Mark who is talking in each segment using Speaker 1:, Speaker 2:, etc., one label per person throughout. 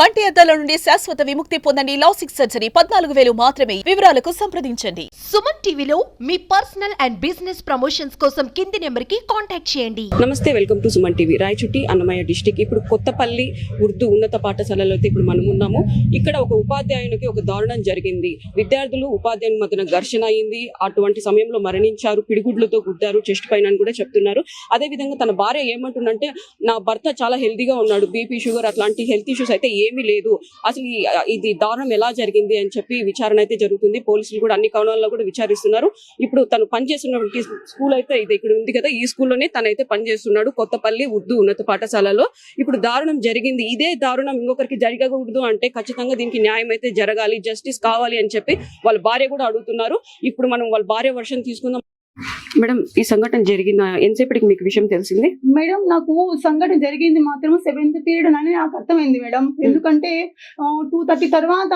Speaker 1: కంటి అద్దాల నుండి శాశ్వత విముక్తి పొందండి లాసిక్ సర్జరీ. పద్నాలుగు వేలు మాత్రమే. వివరాలకు సంప్రదించండి.
Speaker 2: సుమన్ టీవీలో మీ పర్సనల్ అండ్ బిజినెస్ ప్రమోషన్స్ కోసం కింది నెంబర్కి కాంటాక్ట్ చేయండి.
Speaker 3: నమస్తే welcome to Suman TV. Rayachoti Annamayya district. ఇప్పుడు కొత్తపల్లి ఉర్దూ ఉన్నత పాఠశాలలో అయితే ఇప్పుడు మనం ఉన్నాము. ఇక్కడ ఒక ఉపాధ్యాయునికి ఒక దారుణం జరిగింది. విద్యార్థులు ఉపాధ్యాయుని మధ్యన ఘర్షణ అయింది. అటువంటి సమయంలో మరణించారు పిడిగుడ్లతో గుద్దారు చెస్ట్ పైన అని కూడా చెప్తున్నారు. అదే విధంగా తన భార్య ఏమంటుందంటే నా భర్త చాలా హెల్తీగా ఉన్నాడు బీపీ షుగర్ అట్లాంటి హెల్త్ ఇష్యూస్ అయితే ఏమీ లేదు. అసలు ఇది దారుణం ఎలా జరిగింది అని చెప్పి విచారణ అయితే జరుగుతుంది. పోలీసులు కూడా అన్ని కోణాల్లో కూడా విచారిస్తున్నారు. ఇప్పుడు తను పనిచేస్తున్నటువంటి స్కూల్ అయితే ఇది ఇక్కడ ఉంది కదా. ఈ స్కూల్లోనే తనైతే పనిచేస్తున్నాడు కొత్తపల్లి ఉర్దూ ఉన్నత పాఠశాలలో. ఇప్పుడు దారుణం జరిగింది. ఇదే దారుణం ఇంకొకరికి జరగకూడదు అంటే ఖచ్చితంగా దీనికి న్యాయం అయితే జరగాలి. జస్టిస్ కావాలి అని చెప్పి వాళ్ళ భార్య కూడా అడుగుతున్నారు. ఇప్పుడు మనం వాళ్ళ భార్య వర్షం తీసుకుందాం. మేడం ఈ సంఘటన జరిగిన ఎంతసేపటికి మీకు విషయం తెలిసింది?
Speaker 4: మేడం నాకు సంఘటన జరిగింది మాత్రం సెవెంత్ పీరియడ్ అని నాకు అర్థమైంది మేడం. ఎందుకంటే టూ థర్టీ తర్వాత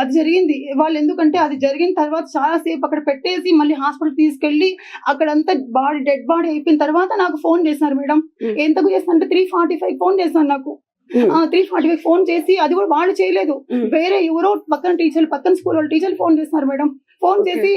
Speaker 4: అది జరిగింది. వాళ్ళు ఎందుకంటే అది జరిగిన తర్వాత చాలా సేపు అక్కడ పెట్టేసి మళ్ళీ హాస్పిటల్ తీసుకెళ్ళి అక్కడంతా బాడీ డెడ్ బాడీ అయిపోయిన తర్వాత నాకు ఫోన్ చేసినారు మేడం.
Speaker 3: Hmm.
Speaker 4: ఎంతకు చేస్తానంటే త్రీ ఫార్టీ ఫైవ్ ఫోన్ చేశాను నాకు. త్రీ ఫార్టీ ఫైవ్ ఫోన్ చేసి అది కూడా వాళ్ళు చేయలేదు.
Speaker 3: Hmm.
Speaker 4: వేరే ఎవరో పక్కన టీచర్లు పక్కన స్కూల్ వాళ్ళు టీచర్లు ఫోన్ చేస్తున్నారు మేడం. ఫోన్. చేసి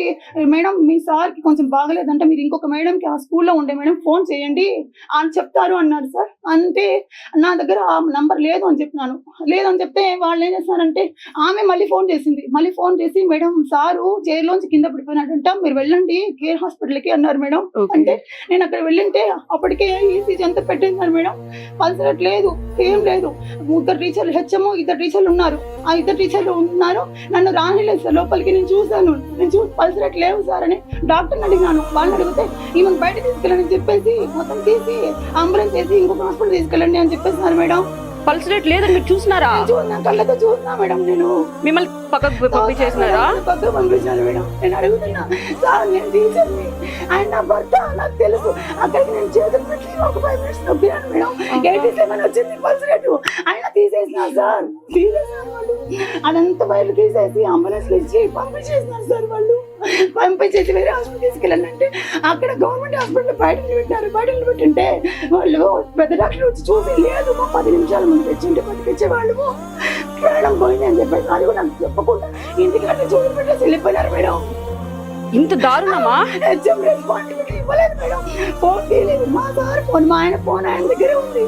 Speaker 4: మేడం మీ సార్కి కొంచెం బాగలేదంటే మీరు ఇంకొక మేడం కి ఆ స్కూల్లో ఉండే మేడం ఫోన్ చేయండి అని చెప్తారు అన్నారు సార్ అంటే నా దగ్గర ఆ నంబర్ లేదు అని చెప్పినాను. లేదని చెప్తే వాళ్ళు ఏం చేస్తారంటే ఆమె మళ్ళీ ఫోన్ చేసింది. మళ్ళీ ఫోన్ చేసి మేడం సారు చైర్లోంచి కింద పడిపోయినాడంట మీరు వెళ్ళండి కేర్ హాస్పిటల్కి అన్నారు మేడం. అంటే నేను అక్కడ వెళ్ళింటే అప్పటికే ఈసీజీ అంతా పెట్టేశారు మేడం. పల్సరేట్ లేదు ఏం లేదు. ఇద్దరు టీచర్లు హెచ్ఎం ఇద్దరు టీచర్లు ఉన్నారు. ఆ ఇద్దరు టీచర్లు ఉన్నారు. నన్ను రానిలేదు సార్ లోపలికి నేను చూశాను. నేను చూసి పల్సరేట్ లేవు సార్ అని డాక్టర్ని అడిగినాను. వాళ్ళని అడిగితే ఈమెను బయట తీసుకెళ్ళండి చెప్పేసి మొత్తం తీసి అంబులెన్స్ వేసి ఇంకొక హాస్పిటల్ తీసుకెళ్ళండి అని చెప్పేసినారు మేడం.
Speaker 3: పల్స్ రేట్ లేదని మీరు చూసినారా?
Speaker 4: చూసినా కళ్ళతో చూసినా మేడం నేను.
Speaker 3: మిమ్మల్ని పక్కకు పంపించేసినారా?
Speaker 4: పక్కకు పంపించాను మేడం. నేను అడుగుతున్నా. సార్ నేను టీచర్ని. ఆయన నా భర్త నాకు తెలుసు. అక్కడికి నేను చేతులు పెట్టి ఒక ఫైవ్ మినిట్స్ నొప్పినాను మేడం. ఎయిటీ సెవెన్ వచ్చింది పల్స్ రేటు ఆయన తీసేసిన సార్. తీసేసినారు వాళ్ళు. అదంతా బయట తీసేసి అంబులెన్స్ ఇచ్చి పంపించేసినారు సార్ వాళ్ళు. పంపించేసి వేరే హాస్పిటల్ తీసుకెళ్ళండి అంటే అక్కడ గవర్నమెంట్ హాస్పిటల్ బయట నిలబెట్టారు. బయట నిలబెట్టింటే వాళ్ళు పెద్ద డాక్టర్ వచ్చి చూసి లేదు పది నిమిషాల ముందు తెచ్చింటే బతికిచ్చే వాళ్ళు ప్రాణం పోయింది అని చెప్పేసి అది కూడా నాకు చెప్పకుండా ఇంటికంటే చూసి పెట్టేసి వెళ్ళిపోయినారు మేడం.
Speaker 3: ఇంత దారుణమా?
Speaker 4: ఇవ్వలేదు మేడం. ఫోన్ చేయలేదు. మా సార్ ఫోన్ మా ఆయన ఫోన్ ఆయన దగ్గరే ఉంది.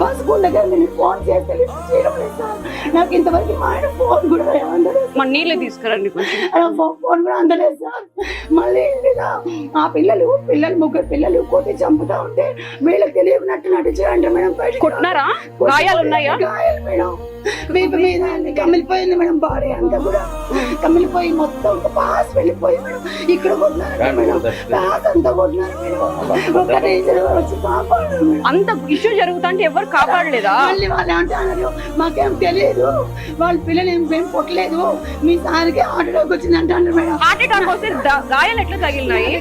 Speaker 4: మా స్కూల్ దగ్గర నేను ఫోన్ చేస్తే లిఫ్ట్ చేయడం లేదు సార్. నాకు ఇంతవరకు మా ఆయన ఫోన్ కూడా అందలేదు
Speaker 3: మా నీళ్ళే తీసుకురండి కొంచెం.
Speaker 4: అలా ఫో- ఫోన్ కూడా అందలేదు సార్. మళ్ళీ లేదా ఆ పిల్లలు పిల్లలు ముగ్గురు పిల్లలు కొట్టి చంపుతా ఉంటే వీళ్ళకి తెలియనట్టు నటించారంట మేడం
Speaker 3: కొట్టినారా? గాయాలు ఉన్నాయా?
Speaker 4: గాయాలు మేడం. వీపు మీద కమిలిపోయింది మేడం బాడీ అంతా కూడా. కమిలిపోయి మొత్తం ఒక పాస్ వెళ్ళిపోయి మేడం. ఇక్కడ కొట్టినారంట మేడం. పాస్ అంతా కొట్టినారు.
Speaker 3: అంత ఇష్యూ జరుగుతా అంటే ఎవరు కాపాడలేదా?
Speaker 4: మాకేం తెలియదు వాళ్ళ పిల్లలు ఏం ఏం పుట్టలేదు మీ సార్కి ఆటోలోకి వచ్చింది అంటారు మేడం.
Speaker 3: హార్ట్ అటాక్ వస్తే గాయాలు ఎట్లా తగిలినాయి?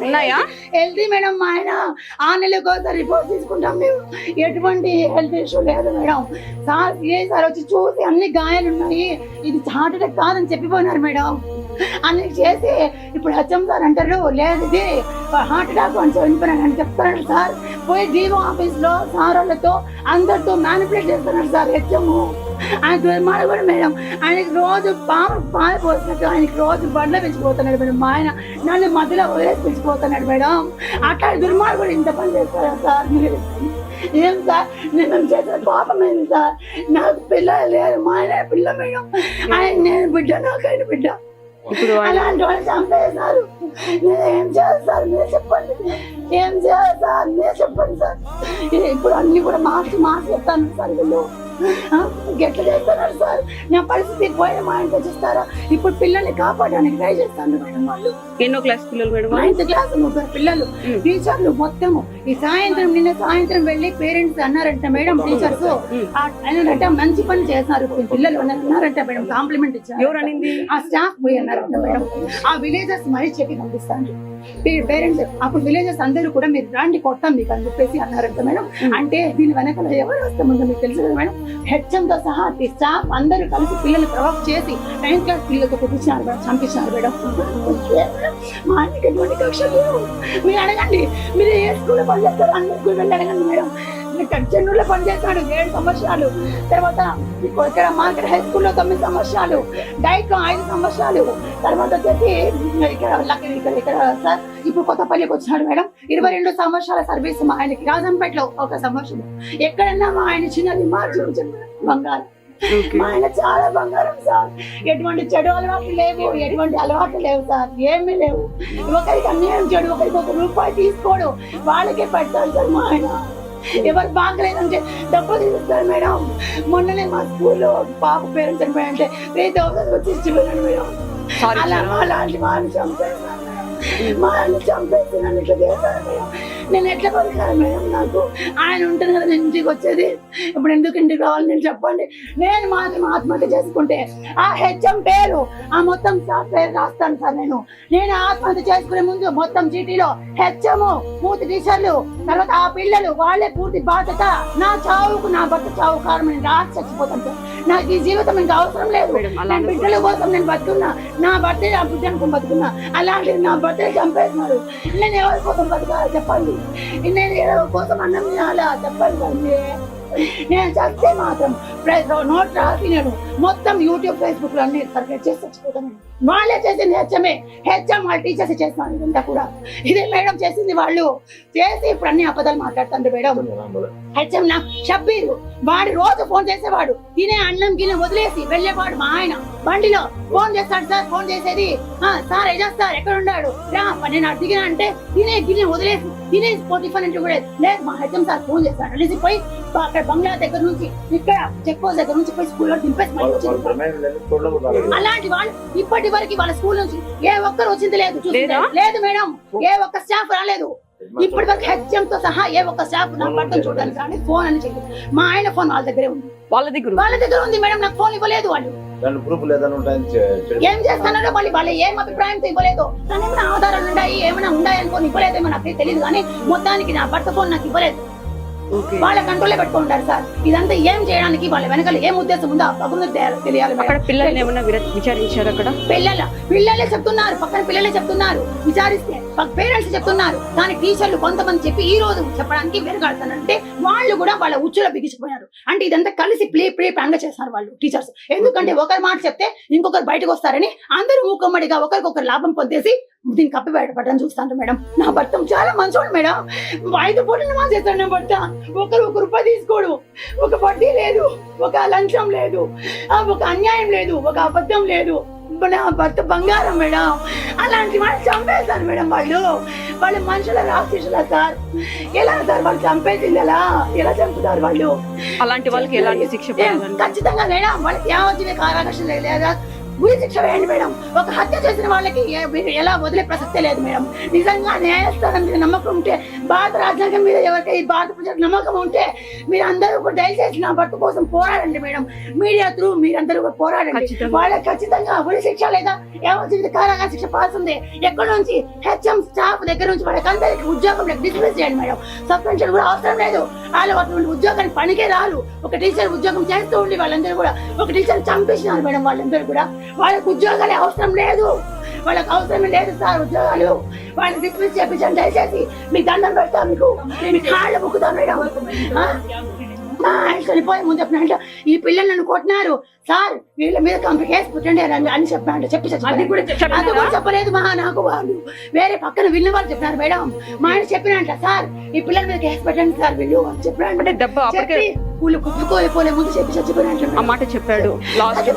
Speaker 4: ఉన్నాయా హెల్తీ మేడం మా ఆయన ఆ నెలకు ఒకసారి రిపోర్ట్ తీసుకుంటాం మేము. ఎటువంటి హెల్త్ ఇష్యూ లేదు మేడం. సార్ ఏ సార్ వచ్చి చూసి అన్ని గాయాలు ఉన్నాయి. ఇది హార్ట్ అటాక్ కాదని చెప్పిపోయినారు మేడం. అని చేసి ఇప్పుడు హెచ్ఎం సార్ అంటారు. లేదు ఇది హార్ట్ అటాక్ అని చనిపోయినాడు అని చెప్తున్నాడు సార్. పోయి జీవో ఆఫీస్లో సార్ వాళ్ళతో అందరితో మ్యానిపులేట్ చేస్తున్నాడు సార్ హెచ్ఎం ఆయన దుర్మార్గుడు కూడా మేడం ఆయనకి రోజు పాము పాలు పోసినట్టు ఆయనకి రోజు బండ్లు పెంచిపోతున్నాడు మేడం. మా ఆయన నన్ను మధ్యలో వదిలేసి పెంచిపోతున్నాడు మేడం. అట్లా దుర్మార్గుడు ఇంత పని చేస్తారా సార్ మీరు? ఏం సార్? నేను చేసిన పాపం ఏంది సార్? నాకు పిల్లలు లేరు మా ఆయన పిల్ల మేడం. ఆయన నేను బిడ్డ నాకు ఆయన బిడ్డ.
Speaker 3: ఇప్పుడు
Speaker 4: అలాంటి వాళ్ళు చంపేశారు. ఏం చేయాలి సార్? మీరు చెప్పండి. ఏం చేయాలి సార్? మీరు చెప్పండి సార్. ఇప్పుడు అన్ని కూడా మార్చి మార్చి చెప్తాను సార్ వీళ్ళు. ఆ, ఎట్లా చేస్తున్నారు సార్. నా పరిస్థితి పోయిన మా ఆయన తెచ్చిస్తారా ఇప్పుడు పిల్లల్ని కాపాడడానికి ట్రై చేస్తాను మేడం వాళ్ళు.
Speaker 3: ఎన్నో క్లాస్ పిల్లలు మేడం
Speaker 4: నైన్త్ క్లాస్ ముగ్గురు పిల్లలు. టీచర్లు మొత్తము. ఈ సాయంత్రం నిన్న సాయంత్రం వెళ్ళి పేరెంట్స్ అన్నారంట మేడం టీచర్స్. అన్నారంట మంచి పని చేస్తున్నారు. పిల్లలు అని అన్నారంట మేడం కాంప్లిమెంట్ ఇచ్చారు.
Speaker 3: ఎవరు అనింది?
Speaker 4: ఆ స్టాఫ్ పోయి అన్నారంట మేడం. ఆ విలేజెస్ మరీ చెప్పి పంపిస్తాను పేరెంట్స్ అప్పుడు విలేజెస్ అందరూ కూడా మీరు రాండి కొట్టాం మీకు అని చెప్పేసి అన్నారంట మేడం. అంటే దీని వెనకాల ఎవరు వస్తామందో మీకు తెలుసు కదా మేడం? హెచ్ఎం తో సహా స్టాఫ్ అందరూ కలిసి పిల్లలు ప్రొవోక్ చేసి నైన్త్ క్లాస్ పిల్లలతో కొట్టించినారు మేడం చంపించినారు మేడం. మా ఆయనకి ఎటువంటి కక్షలు మీరు అడగండి. మీరు ఏ స్కూల్ పనిచేస్తారు? అన్ని స్కూల్ వెళ్ళి అడగండి మేడం. చెన్నూరులో పనిచేస్తాడు ఏడు సంవత్సరాలు. తర్వాత ఇక్కడ ఇక్కడ మార్కెట్ హై స్కూల్లో తొమ్మిది సంవత్సరాలు డైట్ ఐదు సంవత్సరాలు. తర్వాత వచ్చేసి ఇక్కడ ఇక్కడ ఇక్కడ సార్ ఇప్పుడు కొత్తపల్లికి వచ్చినాడు మేడం. ఇరవై రెండు సంవత్సరాల సర్వీస్ మా ఆయనకి. రాజంపేటలో ఒక సంవత్సరం. ఎక్కడన్నా మా ఆయన చిన్నది మార్చి బంగారం. మా ఆయన చాలా బంగారం సార్. ఎటువంటి చెడు అలవాట్లు లేవు ఎటువంటి అలవాట్లు లేవు సార్. ఏమీ లేవు. ఒకరికి అన్యాయం చెడు ఒకరికి ఒక రూపాయి తీసుకోడు. వాళ్ళకే పెడతాడు సార్ మా ఆయన. ఎవరు బాగలేదంటే డబ్బులు తీస్తారు మేడం. మొన్ననే మా స్కూల్లో పాప పేరెంట్స్ చనిపోయారంటే త్రీ థౌసండ్ వచ్చి మేడం. అలా. అలాంటి వాళ్ళని చంపేస్తాను మా ఆయన చంపేసి నన్ను ఇట్లా చేశారు మేడం. నేను ఎట్లా బతకాలి మేడం నాకు? ఆయన ఉంటుంది కదా నేను ఇంటికి వచ్చేది. ఇప్పుడు ఎందుకు ఇంటికి రావాలి నేను చెప్పండి. నేను మాత్రం ఆత్మహత్య చేసుకుంటే ఆ హెచ్ఎం పేరు ఆ మొత్తం సార్ పేరు రాస్తాను సార్ నేను. నేను ఆత్మహత్య చేసుకునే ముందు మొత్తం చీటీలో హెచ్ఎం మూతి టీచర్లు తర్వాత ఆ పిల్లలు వాళ్ళే పూర్తి బాధ్యత. నా చావుకు నా భర్త చావు కారణం నేను రాసి చచ్చిపోతాను సార్. నాకు ఈ జీవితం ఇంకా అవసరం లేదు. నేను బిడ్డల కోసం నేను బతుకున్నా. నా భర్త నా బిడ్డ అనుకుని బతుకున్నా. అలాంటిది నా భర్త చంపేస్తున్నారు. నేను ఎవరి కోసం బతకాలి చెప్పండి. నేను కోసం అన్నం తినాలా చెప్పండి తండ్రి నేను చస్తే మాత్రం నోట్ రాసి నేను మొత్తం యూట్యూబ్ ఫేస్బుక్లో అన్ని సర్క్యులేట్ చేసి చచ్చిపోతాను వాళ్ళే చేసింది హెచ్ఎంఏ హెచ్ఎం వాళ్ళ టీచర్స్ చేస్తున్నాను ఇదంతా కూడా ఇదే మేడం చేసింది వాళ్ళు చేసి ఇప్పుడు అన్ని అబద్ధాలు మాట్లాడుతుంది మేడం హెచ్ఎం నా షబ్బీరు. వాడు రోజు ఫోన్ చేసేవాడు. తినే అన్నం గిన్నె వదిలేసి వెళ్ళేవాడు మా ఆయన. బండిలో ఫోన్ చేస్తాడు సార్ ఫోన్ చేసేది. "ఆ, సార్ ఏజా సార్ ఎక్కడ ఉన్నాడు రా నేను దిగిన అంటే తినే గిన్నె వదిలేసి తినే టిఫిన్ అంటే కూడా లేదు మా హెచ్ఎం సార్ ఫోన్ చేస్తాడు. అనేసి పోయి అక్కడ బంగ్లా దగ్గర నుంచి ఇక్కడ చెక్ పోస్ట్ దగ్గర నుంచి పోయి స్కూల్లో దింపేసి. అలాంటి వాళ్ళు ఇప్పటి వరకు వాళ్ళ స్కూల్ నుంచి ఏ ఒక్కరు వచ్చింది లేదా?
Speaker 3: లేదు
Speaker 4: మేడం ఏ ఒక్క స్టాఫ్ రాలేదు. ఇప్పటి వరకు హెచ్ఎం తో సహా ఏ ఒక్క స్టాఫ్ నా భర్తను చూడడానికి కానీ ఫోన్ అని చెప్పి. మా ఆయన ఫోన్ వాళ్ళ దగ్గరే ఉంది.
Speaker 3: వాళ్ళ దగ్గర ఉంది.
Speaker 4: వాళ్ళ దగ్గర ఉంది మేడం నాకు ఫోన్ ఇవ్వలేదు వాళ్ళు.
Speaker 5: దాని ప్రూఫ్ లేదని ఉంటాయని
Speaker 4: ఏం చేస్తున్నారో మళ్ళీ వాళ్ళు ఏం అభిప్రాయంతో ఇవ్వలేదు. కానీ ఏమైనా ఆధారాలు ఉన్నాయి ఏమైనా ఉన్నాయి అనుకోని ఇవ్వలేదేమో నాకు తెలియదు కానీ మొత్తానికి నా భర్త ఫోన్ నాకు ఇవ్వలేదు. వాళ్ళ కంట్రోలే పెట్టుకుంటారు సార్. ఇదంతా ఏం చేయడానికి వాళ్ళ వెనకాల ఏం ఉద్దేశం ఉందో భగవంతుడు తెలియాలి-.
Speaker 3: అక్కడ పిల్లల్ని ఏమన్నా విచారించారు అక్కడ?
Speaker 4: పిల్లల పిల్లలే చెప్తున్నారు పక్కన పిల్లలే చెప్తున్నారు. విచారిస్తే పేరెంట్స్ చెప్తున్నారు. కానీ టీచర్లు కొంతమంది చెప్పి ఈ రోజు చెప్పడానికి వెరగాడుతానంటే వాళ్ళు కూడా వాళ్ళ ఉచ్చులో బిగించిపోయారు. అంటే ఇదంతా కలిసి ప్లే ప్లే ప్లాన్గా చేస్తారు వాళ్ళు టీచర్స్. ఎందుకంటే ఒకరి మాట చెప్తే ఇంకొకరు బయటకు వస్తారని అందరూ మూకమ్మడిగా ఒకరికొకరు లాభం పొందేసి దీన్ని కప్పి బయటపడని చూస్తాను మేడం. నా భర్త చాలా మంచోడు మేడం. ఐదు పూటలు మా చేస్తాడు నా భర్త. ఒకరు ఒక రూపాయి తీసుకోడు. ఒక వడ్డీ లేదు ఒక లంచం లేదు ఒక అన్యాయం లేదు ఒక అబద్ధం లేదు. నా భర్త బంగారం మేడం. అలాంటి వాళ్ళు చంపేస్తారు మేడం వాళ్ళు. వాళ్ళు మనుషుల రాక్షసుల సార్. ఎలా సార్ వాళ్ళు చంపేసింది ఎలా ఎలా చంపుతారు వాళ్ళు?
Speaker 3: అలాంటి వాళ్ళకి ఎలాంటి శిక్ష
Speaker 4: ఖచ్చితంగా మేడం. వాళ్ళకి యావజ్జీవ కారాకర్షణ లేదా ఉరి శిక్ష వేయండి మేడం. ఒక హత్య చేసిన వాళ్ళకి మీరు ఎలా వదిలే ప్రసక్తే లేదు మేడం. నిజంగా న్యాయస్థానం మీద నమ్మకం ఉంటే భారత రాజ్యాంగం మీద ఎవరికి ఈ భారత ప్రజలకు నమ్మకం ఉంటే మీరు అందరూ కూడా దయచేసి నా భర్త కోసం పోరాడండి మేడం. మీడియా త్రూ మీరందరూ కూడా పోరాడండి. వాళ్ళకి ఖచ్చితంగా ఉరి శిక్ష లేదా యావజ్జీవిత కారాగార శిక్ష పడుతుంది ఎక్కడి నుంచి? హెచ్ఎం స్టాఫ్ దగ్గర నుంచి వాళ్ళకి అందరికి ఉద్యోగం డిస్మిస్ చేయండి మేడం. సస్పెన్షన్ కూడా అవసరం లేదు. వాళ్ళు అటువంటి ఉద్యోగానికి పనికే రారు. ఒక టీచర్ ఉద్యోగం చేస్తూ ఉండి వాళ్ళందరూ కూడా ఒక టీచర్ చంపేసినారు మేడం వాళ్ళందరూ కూడా. వాళ్ళకి ఉద్యోగాలు అవసరం లేదు. వాళ్ళకి అవసరం లేదు సార్ ఉద్యోగాలు. వాళ్ళని డిస్మిస్ చేపించండి దయచేసి మీ దండం పెడతా మీకు. మీ కాళ్ళు ముక్కుతాం మేడం. చనిపోయే ముందు చెప్పినట్టు ఈ పిల్లలు నన్ను కొట్టినారు. సార్ వీళ్ళ మీద కంప్లీట్ కేసు పెట్టండి అని అని చెప్పాడు. చెప్పి అది కూడా అది కూడా చెప్పలేదు మా నాకు వాళ్ళు. వేరే పక్కన విన్న వాళ్ళు చెప్పినారు మేడం. మా ఆయన చెప్పినట్ట సార్ ఈ పిల్లల మీద కేసు పెట్టండి సార్ వీళ్ళు అని చెప్పినాడు.
Speaker 3: దెబ్బ
Speaker 4: వీళ్ళు కుట్టుకోలేపోలే ముందు చెప్పి చచ్చిపోయినట్టు
Speaker 3: ఆ మాట చెప్పాడు. లాస్ట్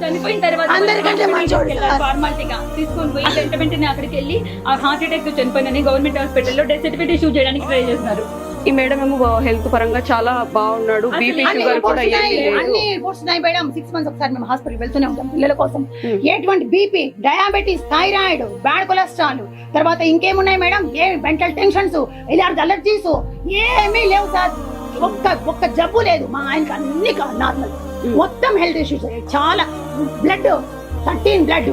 Speaker 6: చనిపోయిన తర్వాత
Speaker 4: అందరికంటే మంచోడు సార్.
Speaker 6: ఫార్మాలిటీగా తీసుకొని పోయి వెంట వెంటనే అక్కడికి వెళ్ళి ఆ హార్ట్ అటాక్తో చనిపోయినని గవర్నమెంట్ హాస్పిటల్లో డెత్ సర్టిఫికేట్ ఇష్యూ చేయడానికి ట్రై చేస్తున్నారు.
Speaker 3: ఈ మేడం ఏమో హెల్త్ పరంగా చాలా బాగున్నాడు. బీపీ
Speaker 4: అన్ని
Speaker 3: షుగర్ కూడా
Speaker 4: reports
Speaker 3: ఏమీ
Speaker 4: ఉన్నాయి,
Speaker 3: లేదు
Speaker 4: అన్ని రిపోర్ట్స్ ఉన్నాయి మేడం సిక్స్ మంత్స్ ఒకసారి మేము హాస్పిటల్ వెళ్తూనే ఉంటాం పిల్లల కోసం. ఎటువంటి BP diabetes thyroid bad cholesterol తర్వాత ఇంకేమున్నాయి మేడం? ఏ మెంటల్ టెన్షన్స్ ఇలాంటి అలర్జీస్ ఏమీ లేవు సార్. ఒక్క ఒక్క జబ్బు లేదు. మా ఆయనకి అన్ని నార్మల్. మొత్తం హెల్త్ ఇష్యూస్ చాలా బ్లడ్ థర్టీన్ బ్లడ్.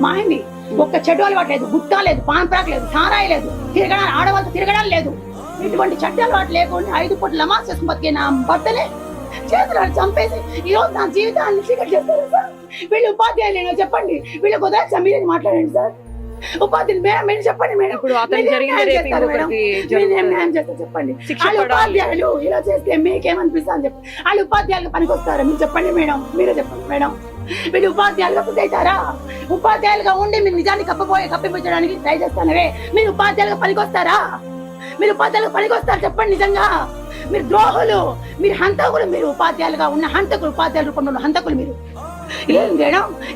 Speaker 4: మా ఆయన్ని ఒక్క చెడు అలవాటు లేదు. గుట్టా లేదు పాన్ప్రాక్ లేదు సారాయి లేదు. తిరగడానికి ఆడవాళ్ళతో తిరగడం లేదు. ఇటువంటి చెడ్డ అలవాటు లేకుండా ఐదు పూట లమాజ్ చేసుకుని బతికే నా భర్తనే చేతులు చంపేసి ఈ రోజు నా జీవితాన్ని చీకటి చేస్తారు సార్. వీళ్ళు ఉపాధ్యాయులేనా చెప్పండి. వీళ్ళకి ఉదాహరణ మీరే మాట్లాడండి సార్. ఉపాధ్యాయులు మేడం మీరు చెప్పండి మేడం.
Speaker 3: ఇప్పుడు
Speaker 4: మీరేం
Speaker 3: జరిగింది
Speaker 4: చేస్తారు మేడం? మీరేం. న్యాయం చేస్తారు చెప్పండి? వాళ్ళు. ఉపాధ్యాయులు ఇలా చేస్తే మీకేమనిపిస్తుంది అని చెప్పి? వాళ్ళు ఉపాధ్యాయులు పనికొస్తారా? మీరు చెప్పండి మేడం. మీరే చెప్పండి మేడం. వీళ్ళు ఉపాధ్యాయులుగా పుట్టవుతారా ఉపాధ్యాయులుగా ఉండి మీరు నిజాన్ని కప్పపోయి కప్పిపుచ్చడానికి ట్రై చేస్తానవే. మీరు ఉపాధ్యాయులుగా పనికొస్తారా? మీరు ఉపాధ్యాయులుగా పనికొస్తారు చెప్పండి నిజంగా. మీరు ద్రోహులు మీరు హంతకులు మీరు ఉపాధ్యాయులుగా ఉన్న హంతకులు ఉపాధ్యాయుల రూపంలో ఉన్న హంతకులు మీరు. ఏం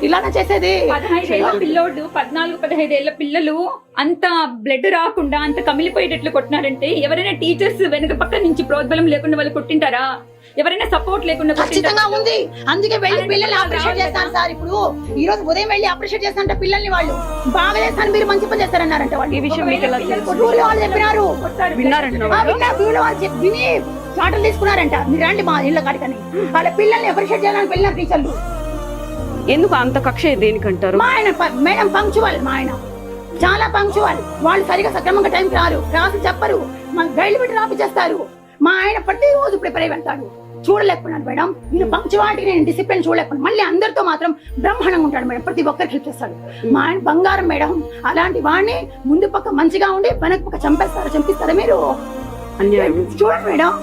Speaker 4: ఇలానే చేసేది?
Speaker 6: పదహైదేళ్ళ పిల్లోడు పద్నాలుగు పదహైదేళ్ళ పిల్లలు అంత బ్లడ్ రాకుండా అంత కమిలిపోయేటట్లు కొట్టినారంటే ఎవరైనా టీచర్స్ వెనక పక్క నుంచి ప్రోద్బలం లేకుండా వాళ్ళు కొట్టింటారా? ఎవరైనా సపోర్ట్ లేకుండా
Speaker 4: ఖచ్చితంగా? ఉంది. అందుకే వెళ్ళి పిల్లల్ని అప్రిషియేట్ చేస్తాను సార్ ఇప్పుడు. ఈ రోజు ఉదయం వెళ్ళి అప్రిషియేట్ చేస్తానంట పిల్లల్ని వాళ్ళు. బాగా చేస్తాను మీరు మంచి పని చేస్తారన్నారంట వాళ్ళు.
Speaker 3: ఈ విషయం మీకు
Speaker 4: వాళ్ళు చెప్పినారు. విన్నారు విని చాటలు తీసుకున్నారంట. మీరు రండి మా ఇళ్ళ కాడికని. వాళ్ళ పిల్లల్ని అప్రిషియేట్ చేయాలని వెళ్ళిన టీచర్లు.
Speaker 3: ఎందుకు అంత కక్ష దేనికంటారు?
Speaker 4: మా ఆయన ప- మేడం పంక్చువల్ మా ఆయన. చాలా పంక్చువల్. వాళ్ళు సరిగా సక్రమంగా టైంకి రారు. రాసి చెప్పరు. మా గైడ్లు పెట్టి రాపిచేస్తారు మా ఆయన ప్రతి రోజు ప్రిపేర్ అయి వెళ్తాడు. చూడలేకపోయినాడు మేడం. నేను పంక్చువాలిటీ నేను డిసిప్లిన్ చూడలేకపోయినా. మళ్ళీ అందరితో మాత్రం బ్రహ్మాండంగా ఉంటాడు మేడం. ప్రతి ఒక్కరికి హెల్ప్ చేస్తాడు. మా ఆయన బంగారం మేడం. అలాంటి వాడిని ముందు పక్క మంచిగా ఉండి వెనక పక్క చంపేస్తారా చంపిస్తారా మీరు?
Speaker 3: అన్యాయం.
Speaker 4: చూడండి మేడం.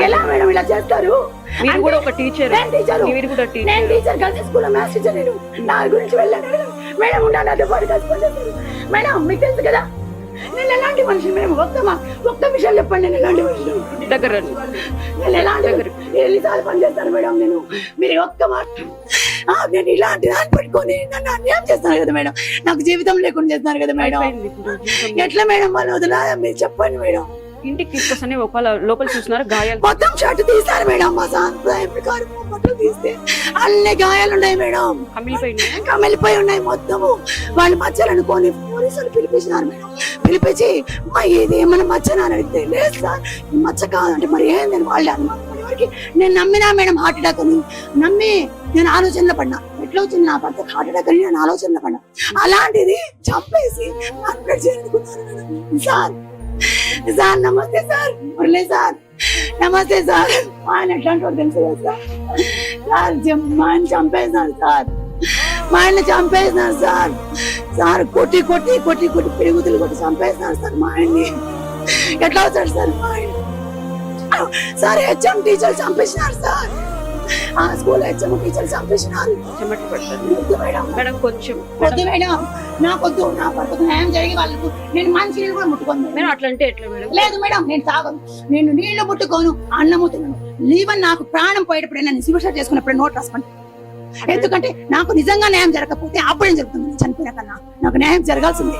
Speaker 4: ఎలా మేడం ఇలా చేస్తారు?
Speaker 3: మీరు కూడా ఒక టీచర్
Speaker 4: నేను టీచరు
Speaker 3: మీరు కూడా
Speaker 4: నేను
Speaker 3: టీచర్
Speaker 4: టీచర్ కలిసి స్కూల్లో మ్యాథ్స్ టీచర్ నేను. నా గురించి వెళ్ళాను మేడం. మేడం నాతో పాటు కలిసి మేడం మీకు తెలుసు కదా నేను ఎలాంటి మనిషిని మేడం? ఒక్క మా- ఒక్క విషయం చెప్పండి నేను ఎలాంటి మనిషిని?
Speaker 3: దగ్గర.
Speaker 4: నేను ఎలాంటి నేను ఎన్నిసార్లు పనిచేస్తాను మేడం నేను. మీరు ఒక్క మాట నేను ఇలాంటి దాన్ని పెట్టుకొని నన్ను అన్యాయం చేస్తాను కదా మేడం. నాకు జీవితం లేకుండా చేస్తున్నారు కదా మేడం. ఎట్లా మేడం వాళ్ళు వదిలా మీరు చెప్పండి మేడం.
Speaker 3: ఇంటికి తీసుకొస్తానే ఒకవేళ లోపల చూసినారు గాయాలు?
Speaker 4: మొత్తం షర్ట్ తీస్తారు మేడం. మా సాంప్రదాయం ప్రకారం బట్టలు తీస్తే అన్ని గాయాలు ఉన్నాయి మేడం.
Speaker 3: కమిలిపోయినాయి?
Speaker 4: కమిలిపోయి ఉన్నాయి మొత్తము. వాళ్ళు మచ్చలు అనుకోని పోలీసులు పిలిపించినారు మేడం. పిలిపించి మా ఇది ఏమైనా మచ్చనా అని అడిగితే లేదు సార్. ఈ మచ్చ కాదంటే మరి ఏందని వాళ్ళు అనుమానం పడేవరకు నేను నమ్మినా మేడం హార్ట్ అటాక్ అని. నమ్మి నేను ఆలోచనలో పడినా ఎట్లా వచ్చింది నా భర్తకు హార్ట్ అటాక్ అని నేను ఆలోచనలో పడినా అలాంటిది చంపేసి చేరుకున్నారు మేడం. సార్ సార్ నమస్తే సార్ మురళి సార్ నమస్తే సార్ మా ఆయన ఎట్లాంటి వాడు తెలుసు కదా సార్ సార్ జం- మా ఆయన చంపేసినారు సార్ మా ఆయన చంపేసినారు సార్ సార్ కొట్టి కొట్టి కొట్టి కొట్టి పెరుగుతులు కొట్టి చంపేసినారు సార్ మా ఆయన్ని ఎట్లా అవుతాడు సార్ మా ఆయన సార్ హెచ్ఎం టీచర్ చంపేసినారు సార్ ఆ స్కూల్ హెచ్ఎం టీచర్ చంపేసినారు.
Speaker 3: చెమట పడతారు.
Speaker 4: వద్దు మేడం.
Speaker 3: మేడం కొంచెం
Speaker 4: వద్దు మేడం. నాకొద్దు నా భర్తకు న్యాయం జరిగి వాళ్ళకు నేను మంచి నీళ్ళు కూడా ముట్టుకోను మేడం.
Speaker 3: మేడం ఎట్లా
Speaker 4: లేదు మేడం నేను తాగను. నేను నీళ్ళు ముట్టుకోను అన్నము తినను. లీవన్ నాకు ప్రాణం పోయేటప్పుడు నేను సివిషర్ చేసుకున్నప్పుడు నోట్ రాసుకోండి ఎందుకంటే నాకు నిజంగా న్యాయం జరగకపోతే అప్పుడేం జరుగుతుంది? చనిపోయిన కన్నా నాకు న్యాయం జరగాల్సిందే.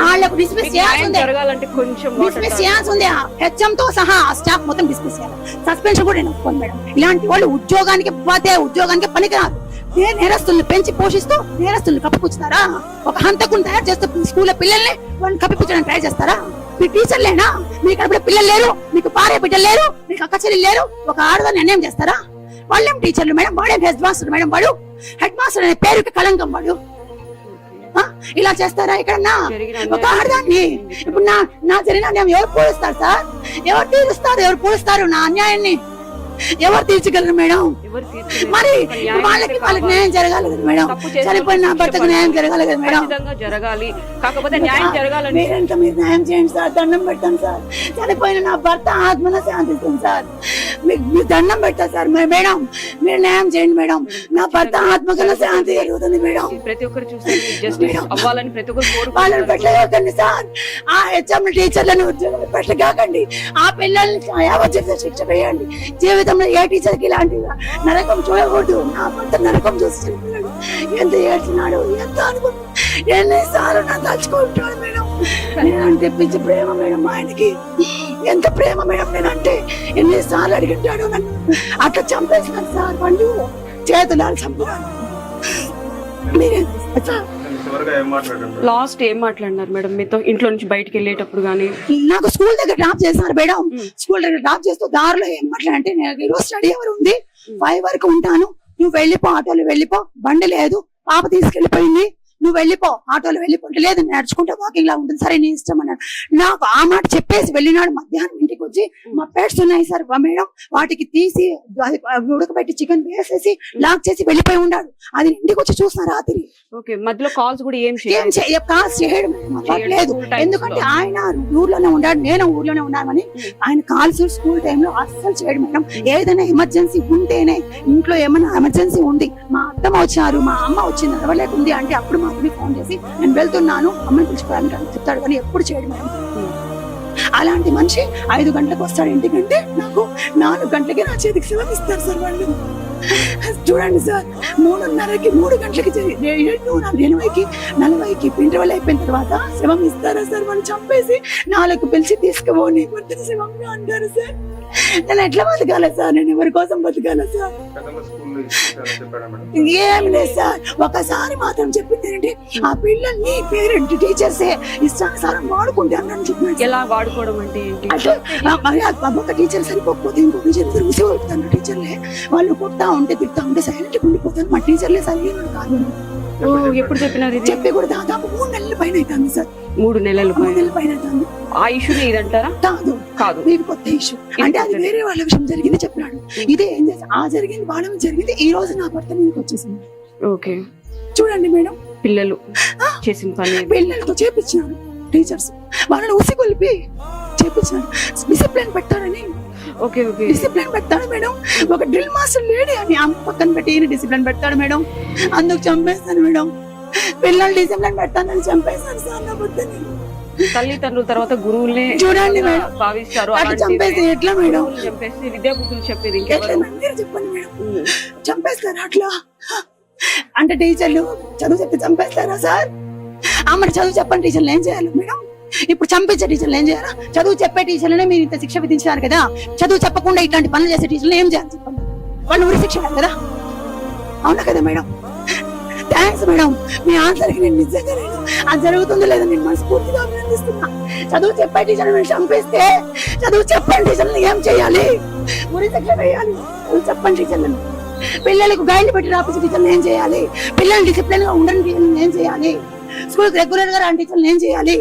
Speaker 4: వాళ్ళకు డిస్మిస్
Speaker 3: మీకు న్యాయం
Speaker 4: చేయాల్సిందే
Speaker 3: జరగాలంటే కొంచెం వాటర్
Speaker 4: డిస్మిస్ చేయాల్సిందే హెచ్ఎం తో సహా స్టాఫ్ మొత్తం డిస్మిస్ చేయాలి. సస్పెన్షన్ కూడా నేను ఒప్పుకోను మేడం. ఇలాంటి వాళ్ళు ఉద్యోగానికి ఉపాధ్యాయ ఉద్యోగానికి పనికిరారు ఏ నేరస్తుల్ని పెంచి పోషిస్తూ నేరస్తుల్ని కప్పిపుచ్చుతారా? ఒక హంతకుని తయారు చేస్తూ స్కూల్ పిల్లల్ని వాళ్ళని కప్పిపుచ్చడానికి ట్రై చేస్తారా? మీ టీచర్లేనా మీకు అక్కడ పిల్లలు లేరు. మీకు భార్య బిడ్డలు లేరు. మీకు అక్క చెల్లి లేరు. ఒక ఆడదాన్ని అన్యాయం చేస్తారా? వాళ్ళేం టీచర్లు మేడం? వాడేం హెడ్ మాస్టర్ మేడం వాడు? హెడ్ మాస్టర్ అనే పేరుకి కళంకం వాడు? ఇలా చేస్తారా ఎక్కడన్నా? ఒక ఆడదాన్ని. ఇప్పుడు నా నా జరిగిన ఎవరు పూడుస్తారు సార్? ఎవరు తీరుస్తారు? ఎవరు పూడుస్తారు నా అన్యాయాన్ని. ఎవరు తీర్చగలరు మేడం. మరి వాళ్ళకి వాళ్ళకి. న్యాయం జరగాలి కదా మేడం? చనిపోయిన భర్తకు న్యాయం. జరగాలి కదా మేడం?
Speaker 3: జరగాలి. కాకపోతే న్యాయం జరగాలంటే
Speaker 4: మీరెంత మీరు న్యాయం చేయండి సార్ దండం పెడతాను సార్. చనిపోయిన నా భర్త ఆత్మన శాంతిస్తుంది సార్. మీకు మీరు దండం పెడతా సార్ మేడం మీరు న్యాయం చేయండి మేడం. నా భర్త ఆత్మకన్నా శాంతి జరుగుతుంది మేడం.
Speaker 3: ప్రతి ఒక్కరు చూస్తే జస్టిస్ అవ్వాలని ప్రతి ఒక్కరు
Speaker 4: వాళ్ళని పెట్టలేకండి సార్. ఆ హెచ్ఎం టీచర్లను ఉద్యోగం పెట్టగాకండి ఆ పిల్లల్ని యావజ్జీవిత శిక్ష వేయండి. జీవితంలో ఏ టీచర్కి ఇలాంటి నరకం చూడకూడదు. నా భర్త నరకం చూసి ఎంత ఏడ్చినాడు ఎంత అనుకున్నాడు ఎన్నిసార్లు నా తలుచుకుంటాడు మేడం. నేనంటే పిచ్చి ప్రేమ మేడం మా ఆయనకి. ఎంత ప్రేమ మేడం నేనంటే. ఎన్నిసార్లు అడిగింటాడు నన్ను. అట్లా చంపేసినాను సార్. వాళ్ళు చేతులాలు చంపాను మీరే. సార్
Speaker 3: లాస్ట్ ఏం మాట్లాడినారు మేడం? మీతో ఇంట్లో నుంచి బయటికి వెళ్ళేటప్పుడు కానీ
Speaker 4: నాకు స్కూల్ దగ్గర డ్రాప్ చేస్తున్నారు మేడం. స్కూల్ దగ్గర డ్రాప్ చేస్తూ దారిలో ఏం మాట్లాడంటే నేను ఈరోజు స్టడీ అవర్ ఉంది. ఫైవ్ వరకు ఉంటాను. నువ్వు వెళ్ళిపో ఆటోలో వెళ్ళిపో. బండి లేదు. పాప తీసుకెళ్ళిపోయింది నువ్వు వెళ్ళిపో ఆటోలో వెళ్ళిపో. అంటే, లేదు నడుచుకుంటే వాకింగ్ లా ఉంటుంది. సరే నీ ఇష్టం అన్నాడు. నాకు ఆ మాట చెప్పేసి వెళ్ళినాడు మధ్యాహ్నం ఇంటికి వచ్చి మా పెట్స్ ఉన్నాయి సార్ మా మేడం. వాటికి తీసి ఉడకబెట్టి చికెన్ వేసేసి లాక్ చేసి వెళ్ళిపోయి ఉన్నాడు. అది ఇంటికి వచ్చి చూసిన రాత్రి.
Speaker 3: ఓకే మధ్యలో కాల్స్ కూడా ఏం
Speaker 4: చేయ చేయడం లేదు. ఎందుకంటే. ఆయన ఊర్లోనే ఉన్నాడు నేను ఊర్లోనే ఉన్నానని ఆయన కాల్స్ స్కూల్ టైంలో అస్సలు చేయడం మేడం. ఏదైనా ఎమర్జెన్సీ ఉంటేనే ఇంట్లో ఏమైనా ఎమర్జెన్సీ ఉంది మా అత్తమ్మ వచ్చారు మా అమ్మ వచ్చింది నడవలేకుంది అంటే అప్పుడు మాత్రమే ఫోన్ చేసి నేను వెళ్తున్నాను అమ్మని పిలుచుకోవడానికి అని చెప్తాడు కానీ ఎప్పుడు చేయడు మేడం. అలాంటి మనిషి ఐదు గంటలకు వస్తాడు ఇంటికంటే నాకు నాలుగు గంటలకి నా చేతికి సెలవు ఇస్తారు సార్ వాళ్ళు. చూడండి సార్ మూడున్నరకి మూడు గంటలకి జరి- ఎనభైకి నలభైకి ఇంటర్వల్ అయిపోయిన తర్వాత శవం ఇస్తారా సార్ వాళ్ళు చంపేసి నాలుగు పిలిచి తీసుకుపోని భర్తని శవంగా అంటారు సార్. నేను ఎట్లా బతకాలి సార్? నేను ఎవరి కోసం బతకాలి సార్? ఏం లేదు సార్. ఒకసారి మాత్రం చెప్పింది ఏంటంటే ఆ పిల్లల్ని పేరెంట్ టీచర్సే ఇష్టానుసారం వాడుకుంటే అన్నాను చెప్పినాడు
Speaker 3: ఎలా వాడుకోవడం అంటే ఏంటి?
Speaker 4: అంటే ఒక టీచర్ సరిపోకపోతే ఇంకో టీచర్ విసి కొడుతాను టీచర్లే వాళ్ళు కొడతా ఉంటే తిడతా ఉంటే సైలెంట్ ఉండిపోతాను మా టీచర్లే సరిగ్గా కాదు.
Speaker 3: ఎప్పుడు చెప్పినారు
Speaker 4: చెప్పి కూడా దాదాపు మూడు నెలల పైన అవుతుంది సార్.
Speaker 3: మూడు నెలల
Speaker 4: మూడు
Speaker 3: పైన.
Speaker 4: నెలల పైన అవుతుంది.
Speaker 3: ఆ ఇష్యూనే ఇదంటారా?
Speaker 4: కాదు.
Speaker 3: కాదు.
Speaker 4: ఇది కొత్త ఇష్యూ అంటే అది వేరే వాళ్ళ విషయం జరిగింది చెప్పినాడు. ఇదే ఏం చేసి ఆ జరిగింది వాళ్ళ జరిగింది ఈ రోజు నా భర్త మీదకి వచ్చేసింది
Speaker 3: ఓకే
Speaker 4: చూడండి మేడం.
Speaker 3: పిల్లలు చేసిన పని.
Speaker 4: పిల్లలతో చేపించినాడు టీచర్స్. వాళ్ళని ఉసిగొలిపి చేపించినాడు డిసిప్లిన్ పెట్టాడని
Speaker 3: ఓకే ఓకే
Speaker 4: డిసిప్లిన్ పెడతాడు మేడం. ఒక డ్రిల్ మాస్టర్ లేడీ అని అమ్మ పక్కన పెట్టి డిసిప్లిన్ పెడతాడు మేడం. అందుకు చంపేస్తాను మేడం. పిల్లలు డిసిప్లిన్ పెడతానని చంపేస్తాను సార్ నా బుద్ధిని
Speaker 3: తల్లిదండ్రుల తర్వాత గురువులే
Speaker 4: చూడండి మేడం.
Speaker 3: భావిస్తారు.
Speaker 4: చంపేస్తే ఎట్లా మేడం?
Speaker 3: చంపేసి విద్యా బుద్ధులు చెప్పేది?
Speaker 4: మీరు చెప్పండి మేడం. చంపేస్తారా అట్లా? అంటే టీచర్లు చదువు చెప్తే చంపేస్తారా సార్? ఆ మరి చదువు చెప్పండి టీచర్లు ఏం చేయాలి మేడం? ఇప్పుడు చంపించే టీచర్లు ఏం చేయాలా? చదువు చెప్పే టీచర్లనే మీరు ఇంత శిక్ష విధించారు కదా? చదువు చెప్పకుండా ఇట్లాంటి పనులు చేసే టీచర్లు ఏం చేయాలి చెప్పండి? వాళ్ళు ఉరి శిక్ష కదా? అవునా కదా మేడం? థ్యాంక్స్ మేడం మీ ఆన్సర్కి నేను నిజంగా నేను. అది జరుగుతుందో లేదో నేను మనస్ఫూర్తిగా అభినందిస్తున్నా. చదువు చెప్పే టీచర్ని మీరు చంపేస్తే చదువు చెప్పండి టీచర్లు ఏం చేయాలి? గురి శిక్ష వేయాలి. చెప్పండి టీచర్లను పిల్లలకు గైడ్ పెట్టి రాపించే టీచర్లు ఏం చేయాలి? పిల్లలు డిసిప్లిన్గా ఉండని టీచర్లు ఏం చేయాలి? స్కూల్ రెగ్యులర్గా రాని టీచర్లు ఏం చేయాలి?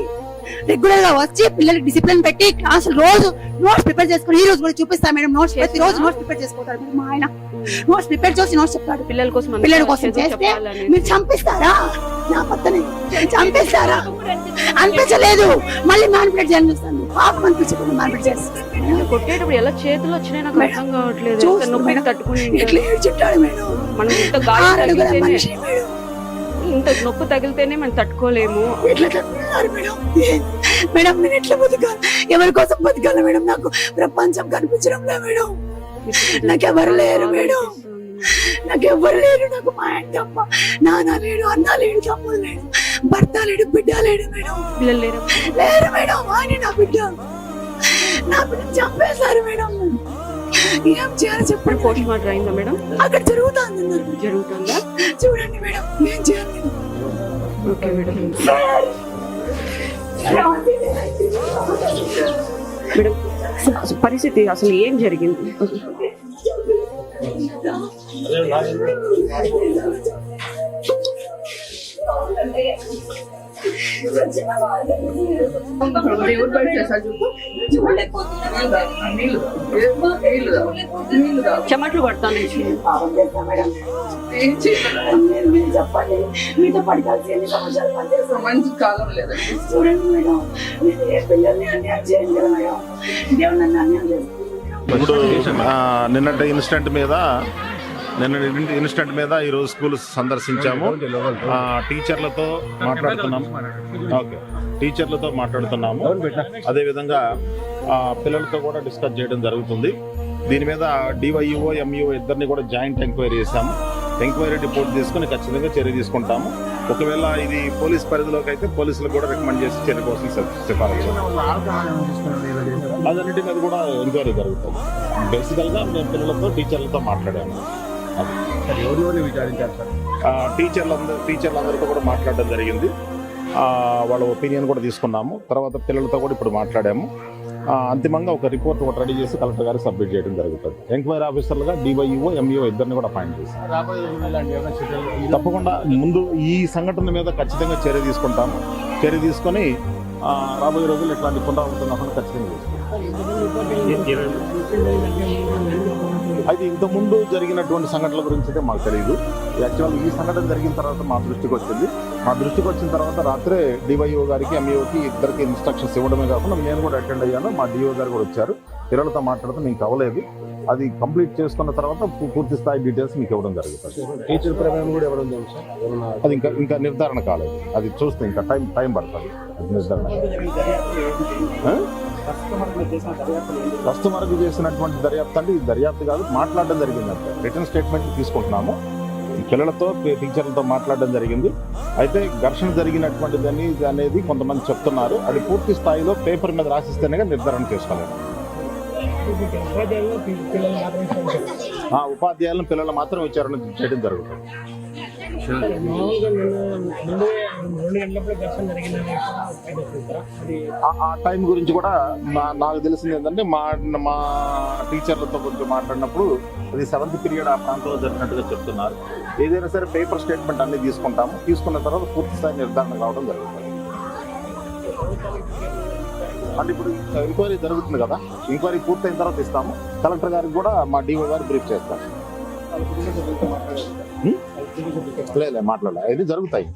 Speaker 4: రెగ్యులర్గా వచ్చి పిల్లలకి డిసిప్లిన్ పెట్టి క్లాస్ రోజు నోట్స్ ప్రిపేర్ చేసుకుని ఈ రోజు కూడా చూపిస్తా మేడం నోట్స్ ప్రతి రోజు నోట్స్ ప్రిపేర్ చేసుకుంటారు మా ఆయన. నోట్స్ ప్రిపేర్ చేసి నోట్స్ చెప్తాడు.
Speaker 3: పిల్లల కోసం
Speaker 4: పిల్లల కోసం చేస్తే. మీరు చంపిస్తారా? నా పక్కనే చంపిస్తారా? అనిపించలేదు. మళ్ళీ మ్యానిపులేట్ చేయాలని చూస్తాను. పాపం అనిపించకుండా మ్యానిపులేట్ చేస్తాను.
Speaker 3: కొట్టేటప్పుడు ఎలా చేతులు వచ్చినాయి నాకు అర్థం కావట్లేదు. తట్టుకుని
Speaker 4: ఎట్లా ఏడ్చుంటాడు మేడం.
Speaker 3: మనం గాయం ఇంత నొప్పి తగిలితేనే మనం తట్టుకోలేము.
Speaker 4: ఎట్లా మేడం? మేడం నేను ఎట్లా బతకాలి? ఎవరి కోసం బతకాలి మేడం? నాకు ప్రపంచం కనిపించడం లే మేడం. నాకెవరు లేరు మేడం. నాకు ఎవ్వరు లేరు నాకు మా ఆయన తప్ప నాన్న లేడు అన్న లేడు తమ్ముడు లేడు భర్త లేడు బిడ్డ లేడు మేడం.
Speaker 3: పిల్లలు లేరు?
Speaker 4: లేరు మేడం ఆయన నా బిడ్డ. నా బిడ్డ చంపేశారు మేడం. ఏం చేయాలి చెప్పండి.
Speaker 3: పోస్ట్ మార్టం అయిందా మేడం?
Speaker 4: అక్కడ జరుగుతుంది.
Speaker 3: జరుగుతుందా?
Speaker 4: చూడండి మేడం ఏం చేయాలి.
Speaker 3: Okay madam. మేడం అసలు పరిస్థితి అసలు ఏం జరిగింది? చెమట్లు పడతాను.
Speaker 4: పాపం చేస్తా మేడం మీరు మీరు చెప్పండి మీతో పాటు కలిసి ఎన్ని సంవత్సరాలు పనిచేస్తాం
Speaker 7: మంచి కాలం లేదండి
Speaker 4: చూడండి మేడం మీరు ఏ పిల్లల్ని అన్యాయం చేయండి కదా మేడం దేవుడు నన్ను అన్యాయం చేస్తుంది
Speaker 8: ఇప్పుడు నిన్నటి ఇన్సిడెంట్ మీద నిన్న ఇన్సిడెంట్ మీద ఈరోజు స్కూల్ సందర్శించాము. టీచర్లతో మాట్లాడుతున్నాము. ఓకే. టీచర్లతో మాట్లాడుతున్నాము. అదేవిధంగా పిల్లలతో కూడా డిస్కస్ చేయడం జరుగుతుంది. దీని మీద డివైఓ ఎంఈఓ ఇద్దరిని కూడా జాయింట్ ఎంక్వైరీ చేశాము. ఎంక్వైరీ రిపోర్ట్ తీసుకుని ఖచ్చితంగా చర్య తీసుకుంటాము. ఒకవేళ ఇది పోలీస్ పరిధిలోకి అయితే పోలీసులకు కూడా రికమెండ్ చేసి చర్య కోసం సిఫ- సిఫారసు అదన్నిటి మీద కూడా ఎంక్వైరీ జరుగుతుంది. బేసికల్గా మేము పిల్లలతో టీచర్లతో మాట్లాడాము. టీచర్లందరూ టీచర్లందరితో కూడా మాట్లాడడం జరిగింది. వాళ్ళ ఒపీనియన్ కూడా తీసుకున్నాము. తర్వాత పిల్లలతో కూడా ఇప్పుడు మాట్లాడాము. అంతిమంగా ఒక రిపోర్ట్ ఒకటి రెడీ చేసి కలెక్టర్ గారికి సబ్మిట్ చేయడం జరుగుతుంది. ఎంక్వైరీ ఆఫీసర్లుగా డివైఓ ఎంఈఓ ఇద్దరిని కూడా అపాయింట్
Speaker 5: చర్యలు
Speaker 8: తప్పకుండా ముందు ఈ సంఘటన మీద ఖచ్చితంగా చర్య తీసుకుంటాము. చర్య తీసుకొని రాబోయే రోజుల్లో ఇట్లాంటి పునరావృతం కాకుండా ఖచ్చితంగా తీసుకుంటాం అయితే ఇంతకుముందు జరిగినటువంటి సంఘటనల గురించి అయితే మాకు తెలియదు యాక్చువల్ ఈ సంఘటన జరిగిన తర్వాత మా దృష్టికి వచ్చింది. మా దృష్టికి వచ్చిన తర్వాత రాత్రే డివైఓ గారికి ఎంఈఓకి ఇద్దరికి ఇన్స్ట్రక్షన్స్ ఇవ్వడమే కాకుండా నేను కూడా అటెండ్ అయ్యాను. మా డిఓ గారు కూడా వచ్చారు. పిల్లలతో మాట్లాడితే మీకు అవ్వలేదు అది కంప్లీట్ చేసుకున్న తర్వాత పూర్తి స్థాయి డీటెయిల్స్ మీకు ఇవ్వడం జరుగుతుంది.
Speaker 5: టీచర్ ప్రమేయం కూడా సార్ ఏమన్నా?
Speaker 8: అది ఇంకా ఇంకా నిర్ధారణ కాలేదు. అది చూస్తే ఇంకా టైం టైం పడుతుంది. అది నిర్ధారణ. ఆ? కస్టమర్కి చేసినటువంటి దర్యాప్తు అంటే ఇది దర్యాప్తు కాదు మాట్లాడడం జరిగింది అంతే. రిటర్న్ స్టేట్మెంట్ తీసుకుంటున్నాము. ఈ పిల్లలతో టీచర్లతో మాట్లాడడం జరిగింది. అయితే ఘర్షణ జరిగినటువంటిది అని ఇది అనేది కొంతమంది చెప్తున్నారు. అది పూర్తి స్థాయిలో పేపర్ మీద రాసిస్తేనే నిర్ధారణ చేసుకోలేదు ఆ ఉపాధ్యాయులను పిల్లలు మాత్రం విచారణ చేయడం జరుగుతుంది. ఆ- టైం గురించి కూడా నాకు తెలిసింది ఏంటంటే మా మా టీచర్లతో కొంచెం మాట్లాడినప్పుడు అది సెవెంత్ పీరియడ్ ఆ ప్రాంతంలో జరిగినట్టుగా చెప్తున్నారు. ఏదైనా సరే పేపర్ స్టేట్మెంట్ అన్ని తీసుకుంటాము. తీసుకున్న తర్వాత పూర్తి స్థాయి నిర్ధారణ కావడం జరుగుతుంది. అంటే ఇప్పుడు ఎంక్వైరీ జరుగుతుంది కదా. ఎంక్వైరీ పూర్తయిన తర్వాత ఇస్తాము. కలెక్టర్ గారికి కూడా మా డిఓ గారు బ్రీఫ్? లేదు లేదు, మాట్లాడాలి. ఇది జరుగుతాయి.